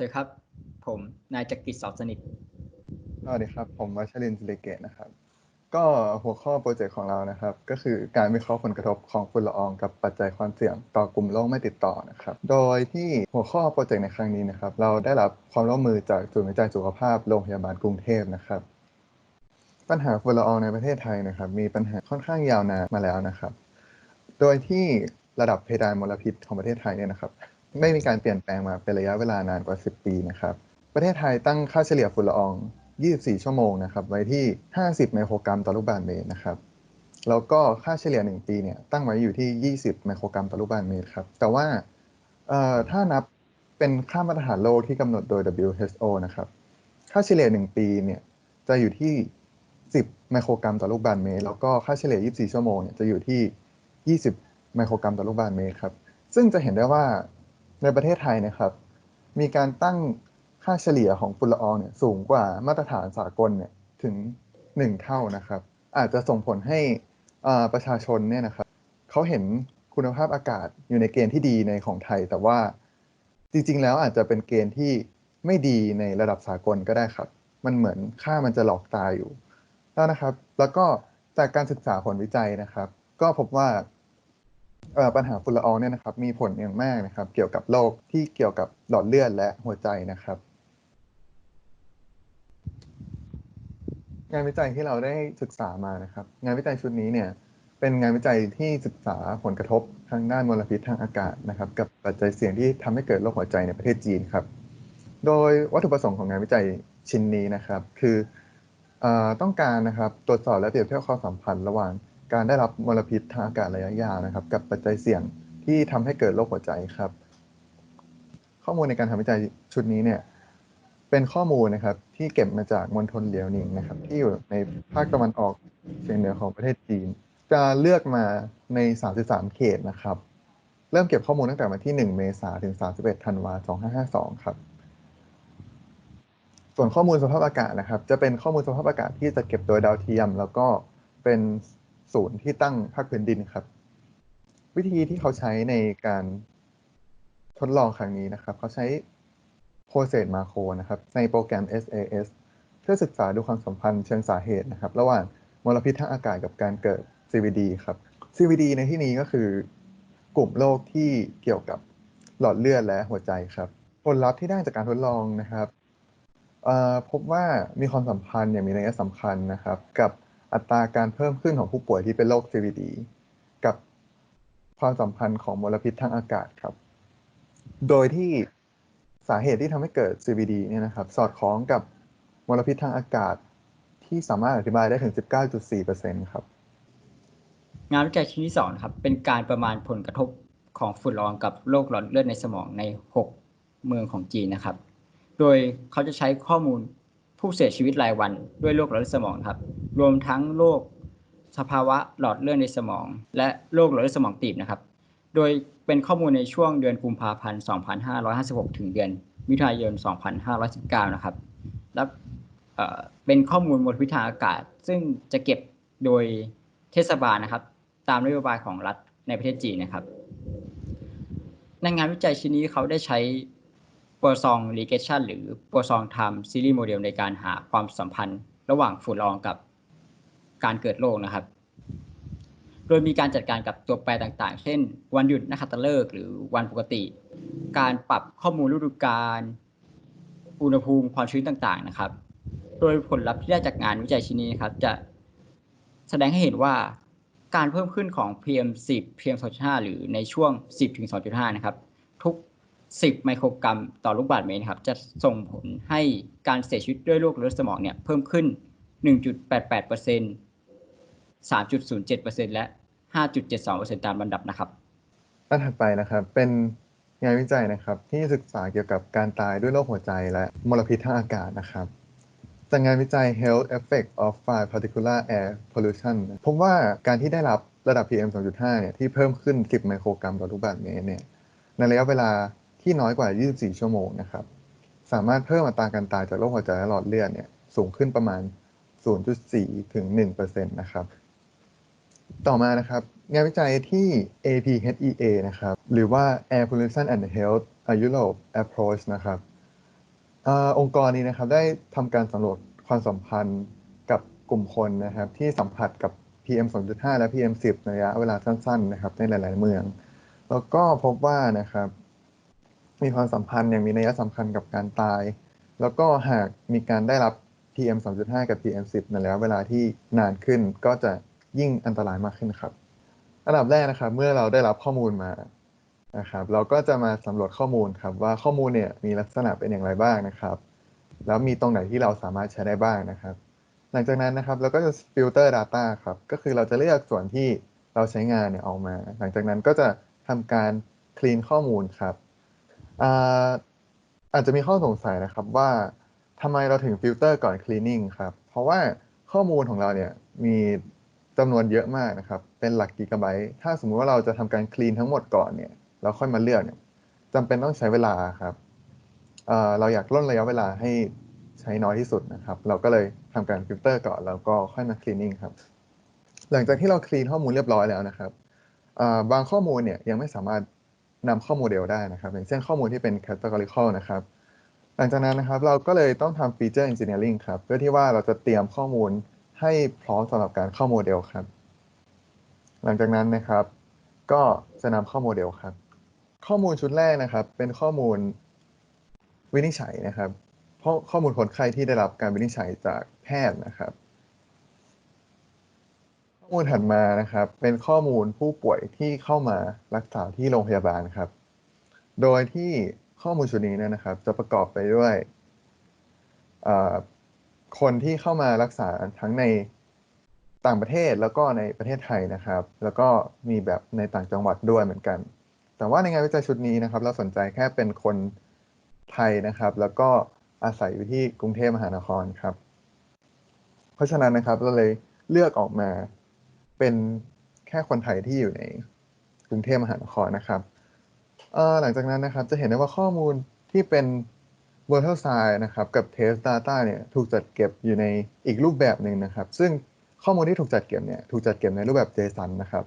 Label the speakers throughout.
Speaker 1: วัสดีครับ ผมนายจักริดสอบสนิท
Speaker 2: สวัสดีครับ ผมวัชรินทร์ศิริเกตนะครับ ก็หัวข้อโปรเจกต์ของเรานะครับ ก็คือการวิเคราะห์ผลกระทบของฝุ่นละอองกับปัจจัยความเสี่ยงต่อกลุ่มโรคไม่ติดต่อนะครับ โดยที่หัวข้อโปรเจกต์ในครั้งนี้นะครับ เราได้รับความร่วมมือจากศูนย์วิจัยสุขภาพโรงพยาบาลกรุงเทพนะครับปัญหาฝุ่นละอองในประเทศไทยนะครับ มีปัญหาค่อนข้างยาวนานมาแล้วนะครับ โดยที่ระดับเพดานมลพิษของประเทศไทยเนี่ยนะครับ ไม่มีการเปลี่ยนแปลงมาเป็นระยะเวลานานกว่า 10 ปีนะครับ ประเทศไทยตั้งค่าเฉลี่ยฝุ่นละออง 24 ชั่วโมงนะครับ ไว้ที่ 50 ไมโครกรัมต่อลูกบาศก์เมตรนะครับ แล้วก็ค่าเฉลี่ย 1 ปีเนี่ยตั้งไว้อยู่ที่ 20 ไมโครกรัมต่อลูกบาศก์เมตรครับ แต่ว่าถ้านับเป็นค่ามาตรฐานโลกที่กำหนดโดย WHO นะครับ ค่าเฉลี่ย 1 ปีเนี่ยจะอยู่ที่ 10 ไมโครกรัมต่อลูกบาศก์เมตร แล้วก็ค่าเฉลี่ย 24 ชั่วโมงเนี่ยจะอยู่ที่ 20 ไมโครกรัมต่อลูกบาศก์เมตรครับ ซึ่งจะเห็นได้ว่า ในประเทศไทยนะครับ มีการตั้งค่าเฉลี่ยของฝุ่นละอองเนี่ยสูงกว่ามาตรฐานสากลเนี่ยถึง 1 เท่านะครับ อาจจะส่งผลให้อ่าประชาชนเนี่ยนะครับเขาเห็นคุณภาพอากาศอยู่ในเกณฑ์ที่ดีในของไทย แต่ว่าจริงๆ แล้วอาจจะเป็นเกณฑ์ที่ไม่ดีในระดับสากลก็ได้ครับ มันเหมือนค่ามันจะหลอกตาอยู่แล้วนะครับ แล้วก็จากการศึกษาผลวิจัยนะครับ ก็พบว่า ปัญหาฝุ่นละอองเนี่ยนะครับมีผลอย่างมากนะครับ เกี่ยวกับโรคที่เกี่ยวกับหลอดเลือดและหัวใจนะครับ งานวิจัยที่เราได้ศึกษามานะครับ งานวิจัยชุดนี้เนี่ยเป็นงานวิจัยที่ศึกษาผลกระทบทางด้านมลพิษทางอากาศนะครับ กับปัจจัยเสี่ยงที่ทำให้เกิดโรคหัวใจในประเทศจีนครับ โดยวัตถุประสงค์ของงานวิจัยชิ้นนี้นะครับ คือเอ่อต้องการนะครับตรวจสอบและเปรียบเทียบความสัมพันธ์ระหว่าง การได้รับมลพิษทางอากาศระยะยาวนะครับ กับปัจจัยเสี่ยงที่ทำให้เกิดโรคหัวใจครับ ข้อมูลในการทำวิจัยชุดนี้เนี่ยเป็นข้อมูลนะครับที่เก็บมาจากมณฑลเหลียวหนิงนะครับ ที่อยู่ในภาคตะวันออกเฉียงเหนือของประเทศจีน จะเลือกมาใน 33 เขตนะครับ เริ่มเก็บข้อมูลตั้งแต่วันที่ 1 เมษายนถึง 31 ธันวาคม 2552 ครับ ส่วนข้อมูลสภาพอากาศนะครับ จะเป็นข้อมูลสภาพอากาศที่จะเก็บโดยดาวเทียม แล้วก็เป็น ศูนย์ที่ตั้งภาคพื้นดินครับ วิธีที่เขาใช้ในการทดลองครั้งนี้นะครับ เขาใช้ Process Macro นะครับ ในโปรแกรม SAS เพื่อศึกษาดูความสัมพันธ์เชิงสาเหตุนะครับ ระหว่างมลพิษทางอากาศกับการเกิด CVD ครับ CVD ในที่นี้ก็คือกลุ่มโรคที่เกี่ยวกับหลอดเลือดและหัวใจครับ ผลลัพธ์ที่ได้จากการทดลองนะครับพบว่ามีความสัมพันธ์อย่างมีนัยสำคัญนะครับ กับ อัตราการเพิ่มขึ้นของผู้ป่วยที่เป็นโรค CVD กับความสัมพันธ์ของมลพิษทางอากาศครับ โดยที่สาเหตุที่ทำให้เกิด CVD เนี่ยนะครับ สอดคล้องกับมลพิษทางอากาศที่สามารถอธิบายได้ถึง 19.4%ครับ
Speaker 1: งานวิจัยชิ้นที่สองครับ เป็นการประมาณผลกระทบของฝุ่นละอองกับโรคหลอดเลือดในสมองใน 6 เมืองของจีนนะครับ โดยเขาจะใช้ข้อมูล ผู้เสียชีวิตรายวันด้วยโรคหลอดเลือดสมองครับ รวมทั้งโรคสภาวะหลอดเลือดในสมอง และโรคหลอดเลือดสมองตีบนะครับโดยเป็นข้อมูลในช่วงเดือนกุมภาพันธ์ 2556 ถึงเดือนมิถุนายน 2519 นะครับ และเเป็นข้อมูลมลพิษทางอากาศ ซึ่งจะเก็บโดยเทศบาลนะครับ ตามนโยบายของรัฐในประเทศจีนนะครับ ในงานวิจัยชิ้นนี้เขาได้ใช้ โปรซอง regression หรือโปรซอง time series model ในการหาความสัมพันธ์ ระหว่างฝุ่นละอองกับการเกิดโรคนะครับ โดยมีการจัดการกับตัวแปรต่างๆ เช่น วันหยุดนักขัตฤกษ์หรือวันปกติ การปรับข้อมูลฤดูกาลอุณหภูมิความชื้นต่างๆนะครับ โดยผลลัพธ์ที่ได้จากงานวิจัยชิ้นนี้นะครับ จะแสดงให้เห็นว่าการเพิ่มขึ้นของ PM10 PM2.5 หรือในช่วง 10-2.5 นะครับ ทุก 10 ไมโครกรัมต่อลูกบาศก์เมตรนะครับ จะส่งผลให้การเสียชีวิตด้วยโรคเลือดสมองเนี่ยเพิ่มขึ้น 1.88% 3.07%และ 5.72%ตามลำดับนะครับ
Speaker 2: ด้านถัดไปนะครับเป็นงานวิจัยนะครับ ที่ศึกษาเกี่ยวกับการตายด้วยโรคหัวใจและมลพิษทางอากาศนะครับ จากงานวิจัย Health Effect of Fine Particulate Air Pollution พบว่าการที่ได้รับระดับ PM 2.5 เนี่ยที่เพิ่มขึ้น 10 ไมโครกรัมต่อลูกบาศก์เมตรเนี่ยในระยะเวลา ที่น้อยกว่า 24 ชั่วโมงนะครับ สามารถเพิ่มอัตราการตายจากโรคหัวใจและหลอดเลือดเนี่ยสูงขึ้นประมาณ 0.4 ถึง 1%นะครับ ต่อมานะครับงานวิจัยที่ APHEA นะครับ หรือว่า Air Pollution and Health a Europe Approach นะครับอองค์กรนี้นะครับได้ทำการสำรวจความสัมพันธ์กับกลุ่มคนนะครับ ที่สัมผัสกับ PM 2.5 และ PM 10 ในระยะเวลาสั้นๆนะครับในหลาย ๆ เมือง แล้วก็พบว่านะครับ มีความสัมพันธ์อย่างมีนัยสำคัญกับการตาย แล้วก็หากมีการได้รับ PM 2.5 กับ PM 10ในระยะเวลาที่นานขึ้นก็จะยิ่งอันตรายมากขึ้นครับอันดับแรกนะครับ เมื่อเราได้รับข้อมูลมานะครับ เราก็จะมาสำรวจข้อมูลครับ ว่าข้อมูลเนี่ยมีลักษณะเป็นอย่างไรบ้างนะครับ แล้วมีตรงไหนที่เราสามารถใช้ได้บ้างนะครับ หลังจากนั้นนะครับเราก็จะฟิลเตอร์ Data ครับ ก็คือเราจะเลือกส่วนที่เราใช้งานเนี่ยออกมา หลังจากนั้นก็จะทำการคลีนข้อมูลครับ อาจจะมีข้อสงสัยนะครับว่าทำไมเราถึงฟิลเตอร์ก่อนคลีนนิ่งครับ เพราะว่าข้อมูลของเราเนี่ยมีจำนวนเยอะมากนะครับ เป็นหลักกิกะไบต์ ถ้าสมมุติว่าเราจะทำการคลีนทั้งหมดก่อนเนี่ยเราค่อยมาเลือกเนี่ยจำเป็นต้องใช้เวลาครับเเราอยากล่นระยะเวลาให้ใช้น้อยที่สุดนะครับ เราก็เลยทำการฟิลเตอร์ก่อนแล้วก็ค่อยมาคลีนนิ่งครับ หลังจากที่เราคลีนข้อมูลเรียบร้อยแล้วนะครับบางข้อมูลเนี่ยยังไม่สามารถ นำเข้าโมเดลได้นะครับ อย่างเช่นข้อมูลที่เป็น categorical นะครับ หลังจากนั้นนะครับเราก็เลยต้องทำ feature engineering ครับ เพื่อที่ว่าเราจะเตรียมข้อมูลให้พร้อมสำหรับการเข้าโมเดลครับ หลังจากนั้นนะครับ ก็จะนำเข้าโมเดลครับ ข้อมูลชุดแรกนะครับ เป็นข้อมูลวินิจฉัยนะครับเพราะข้อมูลคนไข้ที่ได้รับการวินิจฉัยจากแพทย์นะครับ มูลถัดมานะครับ เป็นข้อมูลผู้ป่วยที่เข้ามารักษาที่โรงพยาบาลครับ โดยที่ข้อมูลชุดนี้นะครับ จะประกอบไปด้วยคนที่เข้ามารักษาทั้งในต่างประเทศแล้วก็ในประเทศไทยนะครับ แล้วก็มีแบบในต่างจังหวัดด้วยเหมือนกัน แต่ว่าในงานวิจัยชุดนี้นะครับ เราสนใจแค่เป็นคนไทยนะครับ แล้วก็อาศัยอยู่ที่กรุงเทพมหานครครับ เพราะฉะนั้นนะครับเราเลยเลือกออกมา เป็นแค่คนไทยที่อยู่ในกรุงเทพมหานครนะครับหลังจากนั้นนะครับจะเห็นได้ว่าข้อมูลที่เป็น Virtual Sign นะครับกับ Test Data เนี่ยถูกจัดเก็บอยู่ในอีกรูปแบบหนึ่งนะครับ ซึ่งข้อมูลที่ถูกจัดเก็บเนี่ยถูกจัดเก็บในรูปแบบ JSON นะครับ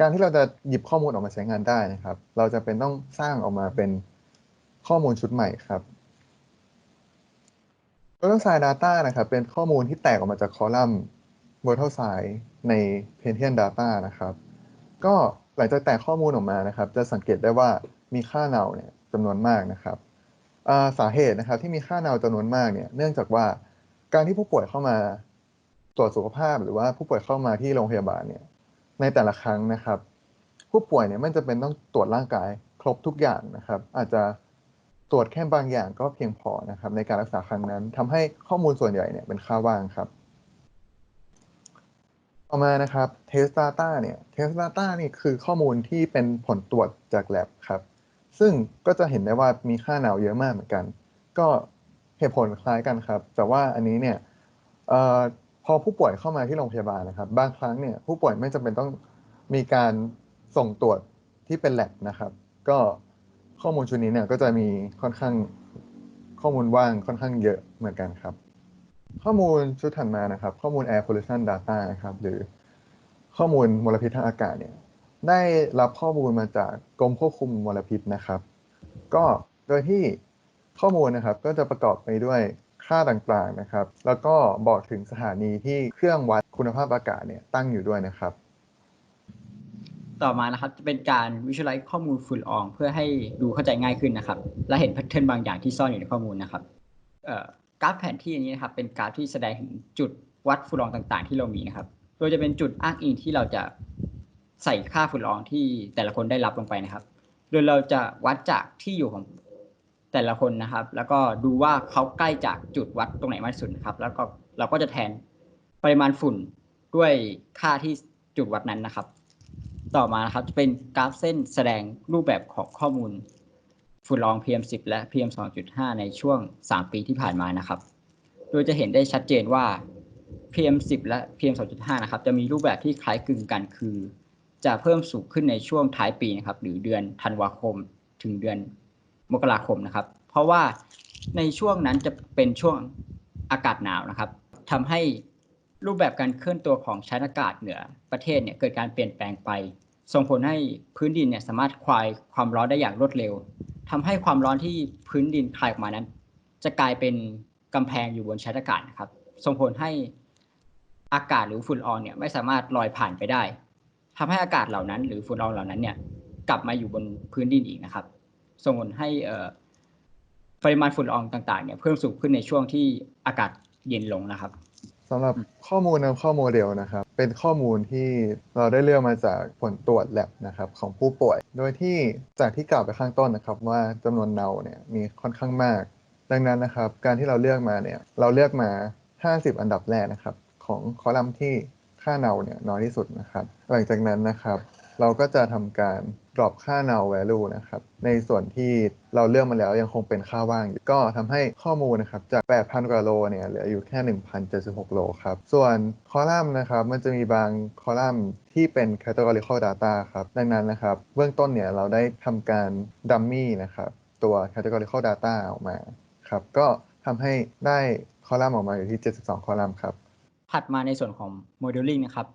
Speaker 2: การที่เราจะหยิบข้อมูลออกมาใช้งานได้นะครับ เราจะเป็นต้องสร้างออกมาเป็นข้อมูลชุดใหม่ครับ Virtual Sign Data นะครับเป็นข้อมูลที่แตกออกมาจากคอลัมน์ Virtual Sign ใน Pentium Data นะครับ ก็หลังจากแตกข้อมูลออกมานะครับ จะสังเกตได้ว่ามีค่าเนาเนี่ยจำนวนมากนะครับสาเหตุนะครับที่มีค่าเนาจำนวนมากเนี่ยเนื่องจากว่าการที่ผู้ป่วยเข้ามาตรวจสุขภาพ หรือว่าผู้ป่วยเข้ามาที่โรงพยาบาลเนี่ยในแต่ละครั้งนะครับ ผู้ป่วยเนี่ยไม่จำเป็นต้องตรวจร่างกายครบทุกอย่างนะครับ อาจจะตรวจแค่บางอย่างก็เพียงพอนะครับในการรักษาครั้งนั้นทำให้ข้อมูลส่วนใหญ่เนี่ยเป็นค่าว่างครับ ต่อมานะครับ test data เนี่ย test data นี่คือข้อมูลที่เป็นผลตรวจจาก lab ครับ ซึ่งก็จะเห็นได้ว่ามีค่าหนาวเยอะมากเหมือนกัน ก็เหตุผลคล้ายกันครับ แต่ว่าอันนี้เนี่ยออพอผู้ป่วยเข้ามาที่โรงพยาบาลนะครับ บางครั้งเนี่ยผู้ป่วยไม่จำเป็นต้องมีการส่งตรวจที่เป็น lab นะครับ ก็ข้อมูลชุดนี้เนี่ยก็จะมีค่อนข้างข้อมูลว่างค่อนข้างเยอะเหมือนกันครับ ข้อมูลชุดถัดมานะครับ ข้อมูล air pollution data นะครับ หรือข้อมูลมลพิษทางอากาศเนี่ยได้รับข้อมูลมาจากกรมควบคุมมลพิษนะครับ ก็โดยที่ข้อมูลนะครับก็จะประกอบไปด้วยค่าต่างๆนะครับ แล้วก็บอกถึงสถานีที่เครื่องวัดคุณภาพอากาศเนี่ยตั้งอยู่ด้วยนะครับ
Speaker 1: ต่อมานะครับจะเป็นการ visualize ข้อมูลฝุ่นละออง เพื่อให้ดูเข้าใจง่ายขึ้นนะครับ และเห็นแพทเทิร์นบางอย่างที่ซ่อนอยู่ในข้อมูลนะครับ กราฟแผนที่อันนี้นะครับเป็นกราฟที่แสดงถึงจุดวัดฝุ่นละอองต่างๆ ที่เรามีนะครับโดยจะเป็นจุดอ้างอิงที่เราจะใส่ค่าฝุ่นละอองที่แต่ละคนได้รับลงไปนะครับ โดยเราจะวัดจากที่อยู่ของแต่ละคนนะครับ แล้วก็ดูว่าเขาใกล้จากจุดวัดตรงไหนมากที่สุดครับ แล้วก็เราก็จะแทนปริมาณฝุ่นด้วยค่าที่จุดวัดนั้นนะครับ ต่อมานะครับจะเป็นกราฟเส้นแสดงรูปแบบของข้อมูล ฝุ่นละออง PM10 และ PM 2.5 ในช่วง 3 ปีที่ผ่านมานะครับ โดยจะเห็นได้ชัดเจนว่า PM10 และ PM 2.5 นะครับ จะมีรูปแบบที่คล้ายคลึงกันคือ จะเพิ่มสูงขึ้นในช่วงท้ายปีนะครับ หรือเดือนธันวาคม ถึงเดือนมกราคมนะครับ เพราะว่าในช่วงนั้นจะเป็นช่วงอากาศหนาวนะครับทำให้รูปแบบการเคลื่อนตัวของชั้นอากาศเหนือประเทศเนี่ยเกิดการเปลี่ยนแปลงไป ส่งผลให้พื้นดินเนี่ยสามารถคลายความร้อนได้อย่างรวดเร็ว ทำให้ความร้อนที่พื้นดินคลายออกมานั้น จะกลายเป็นกำแพงอยู่บนชั้นอากาศนะครับ ส่งผลให้อากาศหรือฝุ่นละอองเนี่ยไม่สามารถลอยผ่านไปได้ทำให้อากาศเหล่านั้น หรือฝุ่นละอองเหล่านั้นเนี่ยกลับมาอยู่บนพื้นดินอีกนะครับ ส่งผลให้ปริมาณฝุ่นละอองต่างๆเนี่ยเพิ่มสูงขึ้นในช่วงที่อากาศเย็นลงนะครับ
Speaker 2: สำหรับข้อมูลนำข้อโมเดลนะครับ เป็นข้อมูลที่เราได้เลือกมาจากผลตรวจแลบนะครับของผู้ป่วย โดยที่จากที่กล่าวไปข้างต้นนะครับว่าจำนวนเนาเนี่ยมีค่อนข้างมาก ดังนั้นนะครับ การที่เราเลือกมาเนี่ยเราเลือกมา 50 อันดับแรกนะครับ ของคอลัมน์ที่ค่าเนาเนี่ยน้อยที่สุดนะครับ หลังจากนั้นนะครับ เราก็จะทำการ drop ค่า null value นะครับ ในส่วนที่เราเลือกมาแล้วยังคงเป็นค่าว่างอยู่ก็ทำให้ข้อมูลนะครับจาก 8,000 กว่าโลเนี่ยเหลืออยู่แค่ 1,076 โลครับ ส่วนคอลัมน์นะครับมันจะมีบางคอลัมน์ที่เป็น categorical data ครับ ดังนั้นนะครับ เบื้องต้นเนี่ยเราได้ทำการ dummy นะครับ ตัว categorical data ออกมาครับ ก็ทำให้ได้คอลัมน์ออกมาอยู่ที่ 72 คอลัมน์ครับ
Speaker 1: ถัดมาในส่วนของ modeling นะครับ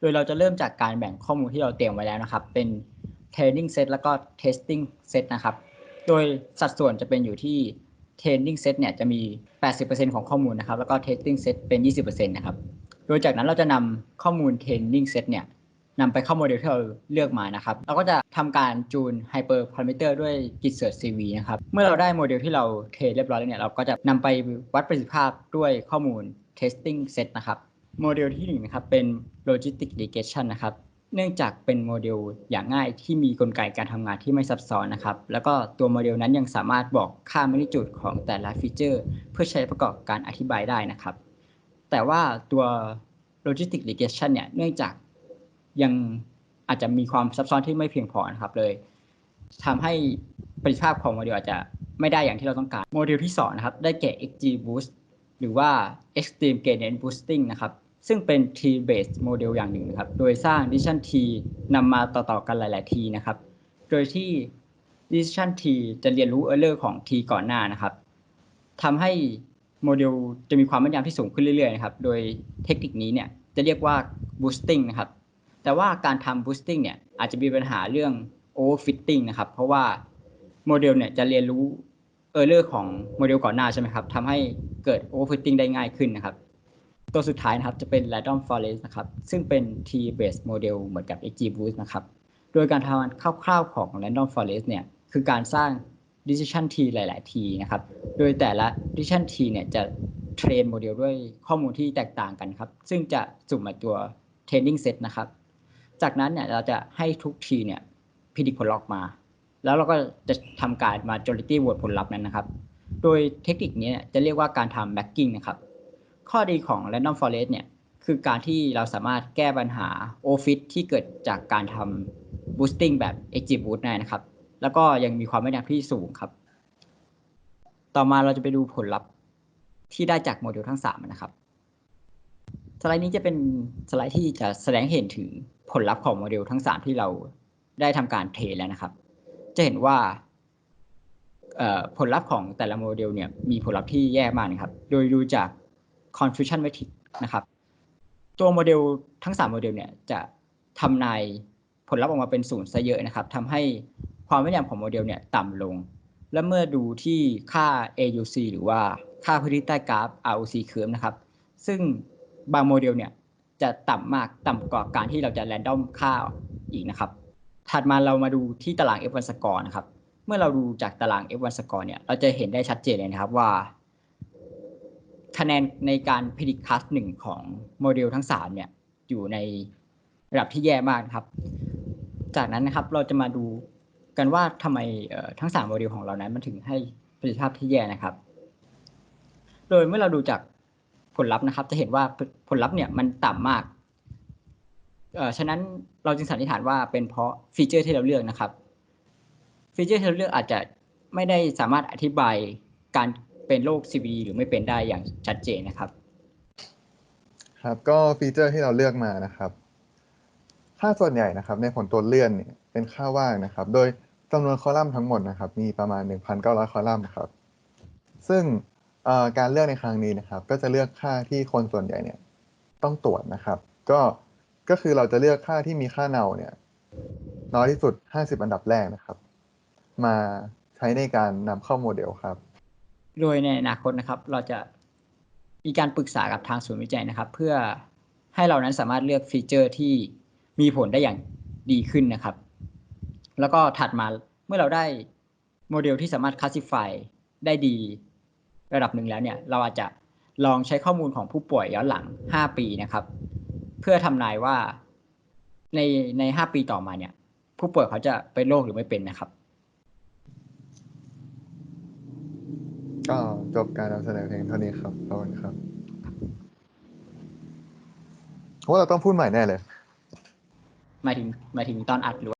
Speaker 1: โดยเราจะเริ่มจากการแบ่งข้อมูลที่เราเตรียมไว้แล้วนะครับ เป็น training set แล้วก็ testing set นะครับ โดยสัดส่วนจะเป็นอยู่ที่ training set เนี่ยจะมี 80%ของข้อมูลนะครับ แล้วก็ testing set เป็น 20%นะครับ โดยจากนั้นเราจะนำข้อมูล training set เนี่ยนำไปเข้าโมเดลที่เราเลือกมานะครับ เราก็จะทำการจูน hyper parameter ด้วย git search cv นะครับ เมื่อเราได้โมเดลที่เราเทรนเรียบร้อยแล้วเนี่ย เราก็จะนำไปวัดประสิทธิภาพด้วยข้อมูล testing set นะครับ โมเดลที่หนึ่งนะครับเป็น logistic regression นะครับ เนื่องจากเป็นโมเดลอย่างง่ายที่มีกลไกการทำงานที่ไม่ซับซ้อนนะครับ แล้วก็ตัวโมเดลนั้นยังสามารถบอกค่า magnitude ของแต่ละฟีเจอร์ เพื่อใช้ประกอบการอธิบายได้นะครับ แต่ว่าตัว logistic regression เนี่ยเนื่องจากยังอาจจะมีความซับซ้อนที่ไม่เพียงพอนะครับเลยทำให้ประสิทธิภาพของโมเดลอาจจะไม่ได้อย่างที่เราต้องการ โมเดลที่สองนะครับได้แก่ XGBoost หรือว่า Extreme Gradient Boosting นะครับ ซึ่งเป็น T-based model อย่างหนึ่งนะครับ โดยสร้าง decision T นำมาต่อๆกันหลาย ๆ T นะครับ โดยที่ decision T จะเรียนรู้ error ของ T ก่อนหน้านะครับทำให้โมเดลจะมีความแม่นยำที่สูงขึ้นเรื่อย ๆ นะครับ โดยเทคนิคนี้เนี่ยจะเรียกว่า boosting นะครับ แต่ว่าการทำ boosting เนี่ยอาจจะมีปัญหาเรื่อง overfitting นะครับ เพราะว่าโมเดลเนี่ยจะเรียนรู้ error ของโมเดลก่อนหน้าใช่ไหมครับทำให้เกิด overfitting ได้ง่ายขึ้นนะครับ ตัวสุดท้ายนะครับจะเป็น random forest นะครับ ซึ่งเป็น t based model เหมือนกับ XGBoost นะครับ โดยการทำงานคร่าวๆของ random forest เนี่ย คือการสร้าง decision t หลาย ๆ t นะครับ โดยแต่ละ decision t เนี่ยจะเทรนโมเดลด้วยข้อมูลที่แตกต่างกันครับ ซึ่งจะสุ่มมาตัว training set นะครับ จากนั้นเนี่ยเราจะให้ทุก t เนี่ยพิจิตผลลัพธ์มา แล้วเราก็จะทำการ majority vote ผลลัพธ์นั้นนะครับ โดยเทคนิคนี้เนี่ยจะเรียกว่าการทำ backing นะครับ ข้อดีของ random forest เนี่ย คือการที่เราสามารถแก้ปัญหา overfit ที่เกิดจากการทำ boosting แบบ XGBoost ได้นะครับ แล้วก็ยังมีความแม่นยำที่สูงครับ ต่อมาเราจะไปดูผลลัพธ์ที่ได้จากโมเดลทั้ง 3 นะครับ สไลด์นี้จะเป็นสไลด์ที่จะแสดงเห็นถึงผลลัพธ์ของโมเดลทั้ง 3 ที่เราได้ทำการเทรนแล้วนะครับ จะเห็นว่าผลลัพธ์ของแต่ละโมเดลเนี่ยมีผลลัพธ์ที่แย่มากนะครับ โดยดูจาก confusion metric นะครับ ตัวโมเดลทั้ง 3 โมเดลเนี่ยจะทำนายผลลัพธ์ออกมาเป็นศูนย์ซะเยอะนะครับทำให้ความแม่นยำของโมเดลเนี่ยต่ำลง และเมื่อดูที่ค่า AUC หรือว่าค่าพื้นที่ใต้กราฟ ROC curve นะครับ ซึ่งบางโมเดลเนี่ยจะต่ำมากต่ำกว่าการที่เราจะ random ค่าอีกนะครับ ถัดมาเรามาดูที่ตาราง F1 score นะครับ เมื่อเราดูจากตาราง F1 score เนี่ย เราจะเห็นได้ชัดเจนเลยนะครับว่า คะแนนในการ predict class 1ของโมเดลทั้ง3เนี่ยอยู่ในระดับที่แย่มากครับ จากนั้นนะครับเราจะมาดูกันว่าทำไมทั้ง3โมเดลของเรานั้นมันถึงให้ประสิทธิภาพที่แย่นะครับ โดยเมื่อเราดูจากผลลัพธ์นะครับ จะเห็นว่าผลลัพธ์เนี่ยมันต่ำมากเอ่อฉะนั้นเราจึงสันนิษฐานว่าเป็นเพราะฟีเจอร์ที่เราเลือกนะครับ ฟีเจอร์ที่เราเลือกอาจจะไม่ได้สามารถอธิบายการ เป็นโรค CVD หรือไม่เป็นได้อย่างชัดเจนนะครับ
Speaker 2: ครับก็ฟีเจอร์ที่เราเลือกมานะครับ ค่าส่วนใหญ่นะครับ ในผลตัวเลื่อนเนี่ยเป็นค่าว่างนะครับ โดยจำนวนคอลัมน์ทั้งหมดนะครับ มีประมาณ 1,900 คอลัมน์ครับ ซึ่งการเลือกในครั้งนี้นะครับ ก็จะเลือกค่าที่คนส่วนใหญ่เนี่ยต้องตรวจนะครับ ก็ก็คือเราจะเลือกค่าที่มีค่าเนาเนี่ย น้อยที่สุด 50 อันดับแรกนะครับ มาใช้ในการนำเข้าโมเดลครับ
Speaker 1: โดยในอนาคตนะครับ เราจะมีการปรึกษากับทางศูนย์วิจัยนะครับ เพื่อให้เรานั้นสามารถเลือกฟีเจอร์ที่มีผลได้อย่างดีขึ้นนะครับ แล้วก็ถัดมาเมื่อเราได้โมเดลที่สามารถ classify ได้ดีระดับหนึ่งแล้วเนี่ย เราอาจจะลองใช้ข้อมูลของผู้ป่วยย้อนหลัง 5 ปีนะครับ เพื่อทำนายว่าในใน 5 ปีต่อมาเนี่ย ผู้ป่วยเขาจะเป็นโรคหรือไม่เป็นนะครับ
Speaker 2: ก็จบการนำเสนอเพลงเท่านี้ครับขอบคุณครับว่าเราต้องพูดใหม่แน่เลย
Speaker 1: หมายถึงหมายถึงตอนอัดหรือ